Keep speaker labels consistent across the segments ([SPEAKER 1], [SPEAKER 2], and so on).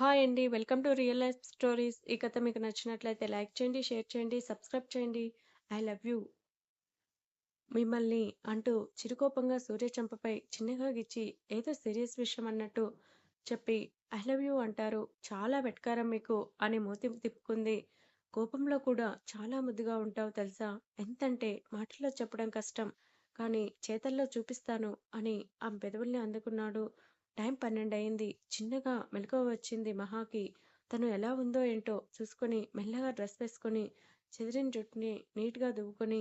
[SPEAKER 1] Hi అండి. Welcome to real life stories. ఈ కథ మీకు నచ్చినట్లయితే లైక్ చేయండి, షేర్ చేయండి, సబ్స్క్రైబ్ చేయండి. I love you. మిమ్మల్ని అంటూ చిరుకోపంగా సూర్య చెంపపై చిన్నగా గిచ్చి ఏదో సీరియస్ విషయం అన్నట్టు చెప్పి ఐ లవ్ యూ అంటారు. చాలా వెట్కారం మీకు అని మూతి తిప్పుకుంది. కోపంలో కూడా చాలా ముద్దుగా ఉంటావు తెలుసా? ఎంతంటే మాటల్లో చెప్పడం కష్టం. కానీ చేతల్లో చూపిస్తాను అని ఆ పెదవుల్ని అందుకున్నాడు. టైం పన్నెండు అయింది చిన్నగా మెలకువ వచ్చింది మహాకి. తను ఎలా ఉందో ఏంటో చూసుకొని మెల్లగా డ్రెస్ వేసుకొని చెదిరిన జుట్టుని నీట్‌గా దువ్వుకొని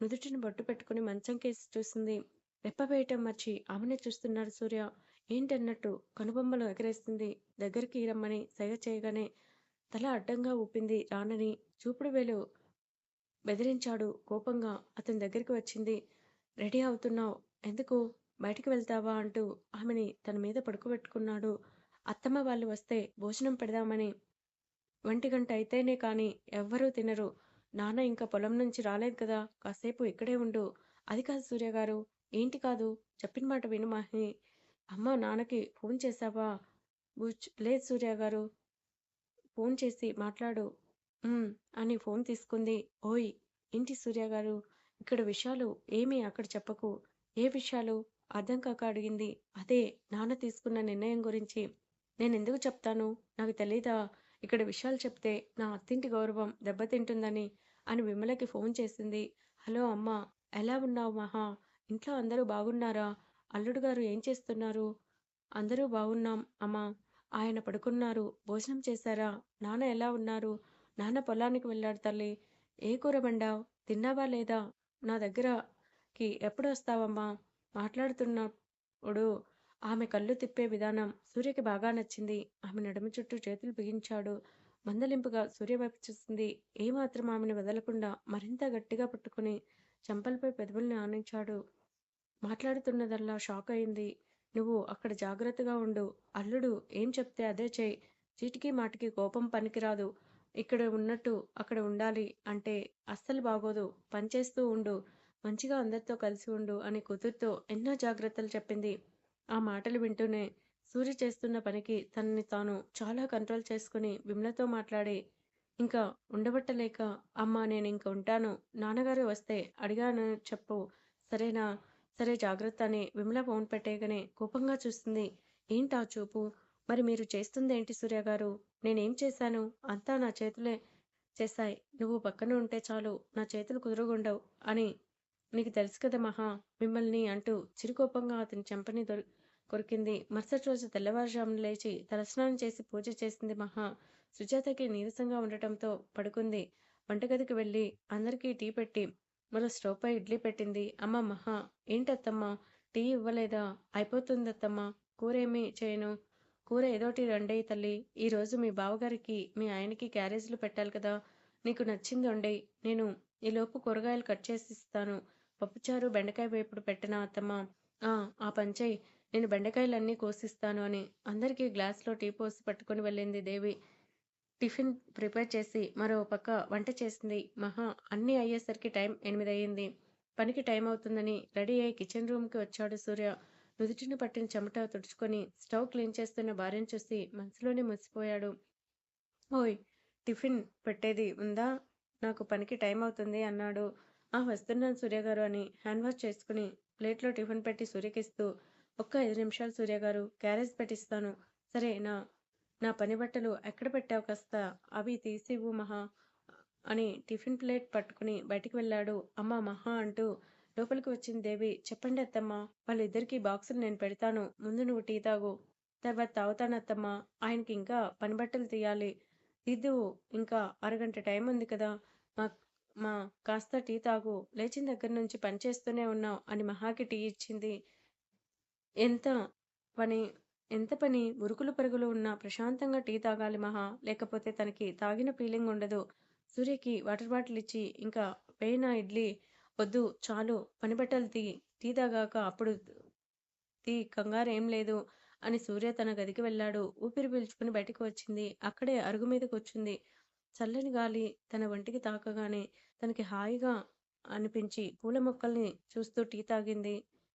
[SPEAKER 1] నుదుటిని బొట్టు పెట్టుకొని మంచం కేసి చూసింది. రెప్పవేయటం మర్చి ఆమెనే చూస్తున్నాడు సూర్య. ఏంటన్నట్టు కనుబొమ్మలు ఎగరేస్తుంది దగ్గరికి రమ్మని సెగ చేయగానే తల అడ్డంగా ఊపింది రానని. చూపుడు వేలు బెదిరించాడు కోపంగా. అతని దగ్గరికి వచ్చింది. రెడీ అవుతున్నావు ఎందుకు? బయటికి వెళ్తావా? అంటూ ఆమెని తన మీద పడుకోబెట్టుకున్నాడు. అత్తమ్మ వాళ్ళు వస్తే భోజనం పెడదామని. ఒంటిగంట అయితేనే కానీ ఎవ్వరూ తినరు. నాన్న ఇంకా పొలం నుంచి రాలేదు కదా! కాసేపు ఇక్కడే ఉండు. అది కాదు సూర్యగారు ఏంటి కాదు? చెప్పిన మాట విను మహి. అమ్మా నాన్నకి ఫోన్ చేశావా? లేదు లేదు సూర్యగారూ! ఫోన్ చేసి మాట్లాడు. అని ఫోన్ తీసుకుంది. ఓయ్! ఏంటి సూర్యగారూ! ఇక్కడ విషయాలు ఏమీ అక్కడ చెప్పకు. ఏ విషయాలు? అర్థం కాక అడిగింది. అదే నాన్న తీసుకున్న నిర్ణయం గురించి. నేను ఎందుకు చెప్తాను? నాకు తెలీదా? ఇక్కడ విషయాలు చెప్తే నా అత్తింటి గౌరవం దెబ్బతింటుందని అని విమలకి ఫోన్ చేసింది. హలో అమ్మా! ఎలా ఉన్నావు మహా? ఇంట్లో అందరూ బాగున్నారా? అల్లుడు గారు ఏం చేస్తున్నారు? అందరూ బాగున్నాం అమ్మా. ఆయన పడుకున్నారు. భోజనం చేశారా? నాన్న ఎలా ఉన్నారు? నాన్న పొలానికి వెళ్ళాడు తల్లి ఏ కూర బండావు తిన్నావా లేదా? నా దగ్గరకి ఎప్పుడు వస్తావమ్మా మాట్లాడుతున్నప్పుడు ఆమె కళ్ళు తిప్పే విధానం సూర్యకి బాగా నచ్చింది. ఆమె నడుమ చుట్టూ చేతులు బిగించాడు. మందలింపుగా సూర్య వైపు చూసింది. ఏమాత్రం ఆమెను వదలకుండా మరింత గట్టిగా పట్టుకుని చెంపలపై పెదవుల్ని ఆనించాడు. మాట్లాడుతున్నదల్లా షాక్ అయింది. నువ్వు అక్కడ జాగ్రత్తగా ఉండు. అల్లుడు ఏం చెప్తే అదే చేయి చీటికి మాటికి కోపం పనికిరాదు. ఇక్కడ ఉన్నట్టు అక్కడ ఉండాలి అంటే అస్సలు బాగోదు. పనిచేస్తూ ఉండు. మంచిగా అందరితో కలిసి ఉండు అని కూతురితో ఎన్నో జాగ్రత్తలు చెప్పింది. ఆ మాటలు వింటూనే సూర్య చేస్తున్న పనికి తనని తాను చాలా కంట్రోల్ చేసుకుని విమలతో మాట్లాడి ఇంకా ఉండబట్టలేక అమ్మా ఇంక ఉంటాను. నాన్నగారు వస్తే అడిగానని చెప్పు. సరేనా? సరే జాగ్రత్త అని విమల ఫోన్ పెట్టేయగానే కోపంగా చూస్తుంది ఏంటా చూపు? మరి మీరు చేస్తుంది ఏంటి సూర్య గారు నేనేం చేశాను? అంతా నా చేతులే చేశాయి నువ్వు పక్కన ఉంటే చాలు నా చేతులు కుదురుగుండవు అని నీకు తెలుసు కదా మహా! మిమ్మల్ని అంటూ చిరుకోపంగా అతని చెంపని దొరి కొరికింది. మరుసటి రోజు తెల్లవారుజామున లేచి తలస్నానం చేసి పూజ చేసింది మహా. సుజాతకి నీరసంగా ఉండటంతో పడుకుంది. వంటగదికి వెళ్ళి అందరికీ టీ పెట్టి మరో స్టవ్పై ఇడ్లీ పెట్టింది. అమ్మ మహా! ఏంటత్తమ్మా? టీ ఇవ్వలేదా? అయిపోతుందత్తమ్మా. కూరేమీ చేయను. కూర ఏదోటి రండయ్య తల్లి ఈ రోజు మీ బావగారికి, మీ ఆయనకి క్యారేజీలు పెట్టాలి కదా! నీకు నచ్చింది వండేయ్. నేను ఈలోపు కూరగాయలు కట్ చేసి ఇస్తాను పప్పుచారు, బెండకాయ వేపుడు పెట్టనా అత్తమ్మా? ఆ! ఆ పనిచెయ్. నేను బెండకాయలన్నీ కోసిస్తాను అని అందరికీ గ్లాస్లో టీ పోసి పట్టుకుని వెళ్ళింది దేవి. టిఫిన్ ప్రిపేర్ చేసి మరో పక్క వంట చేసింది మహా. అన్నీ అయ్యేసరికి టైం ఎనిమిది అయ్యింది పనికి టైం అవుతుందని రెడీ అయి కిచెన్ రూమ్కి వచ్చాడు సూర్య. నుదుటిని పట్టిన చెమట తుడుచుకొని స్టవ్ క్లీన్ చేస్తున్న భార్యను చూసి మనసులోనే మురిసిపోయాడు. ఓయ్! టిఫిన్ పెట్టేది ఉందా? నాకు పనికి టైం అవుతుంది అన్నాడు. ఆ వస్తున్నాను సూర్యగారు అని హ్యాండ్ వాష్ చేసుకుని ప్లేట్లో టిఫిన్ పెట్టి సూర్యకిస్తూ ఒక్క ఐదు నిమిషాలు సూర్యగారు క్యారేజ్ పెట్టిస్తాను. సరే నా నా పని బట్టలు ఎక్కడ పెట్టావు కాస్త అవి తీసివ్వు మహా! అని టిఫిన్ ప్లేట్ పట్టుకుని బయటికి వెళ్ళాడు. అమ్మ మహా అంటూ లోపలికి వచ్చింది దేవి. చెప్పండి అత్తమ్మా! వాళ్ళిద్దరికీ బాక్సులు నేను పెడతాను. ముందు నువ్వు టీ తాగు. తర్వాత తాగుతానత్తమ్మా. ఆయనకి ఇంకా పని బట్టలు తీయాలి. తీద్దువు ఇంకా అరగంట టైం ఉంది కదా! మా మా కాస్త టీ తాగు. లేచిన దగ్గర నుంచి పని చేస్తూనే అని మహాకి టీ ఇచ్చింది. ఎంత పని ఎంత పని మురుకులు పరుగులు ఉన్నా ప్రశాంతంగా టీ తాగాలి మహా! లేకపోతే తనకి తాగిన ఫీలింగ్ ఉండదు. సూర్యకి వాటర్ బాటిల్ ఇచ్చి ఇంకా వేయనా ఇడ్లీ? వద్దు చాలు పనిబట్టలు తీ. టీ తాగాక అప్పుడు తీ కంగారేం లేదు అని సూర్య తన గదికి వెళ్ళాడు. ఊపిరి పీల్చుకుని బయటికి వచ్చింది. అక్కడే అరుగు మీద కూర్చుంది. చల్లని గాలి తన ఒంటికి తాకగానే తనకి హాయిగా అనిపించి పూల మొక్కల్ని చూస్తూ టీ తాగింది.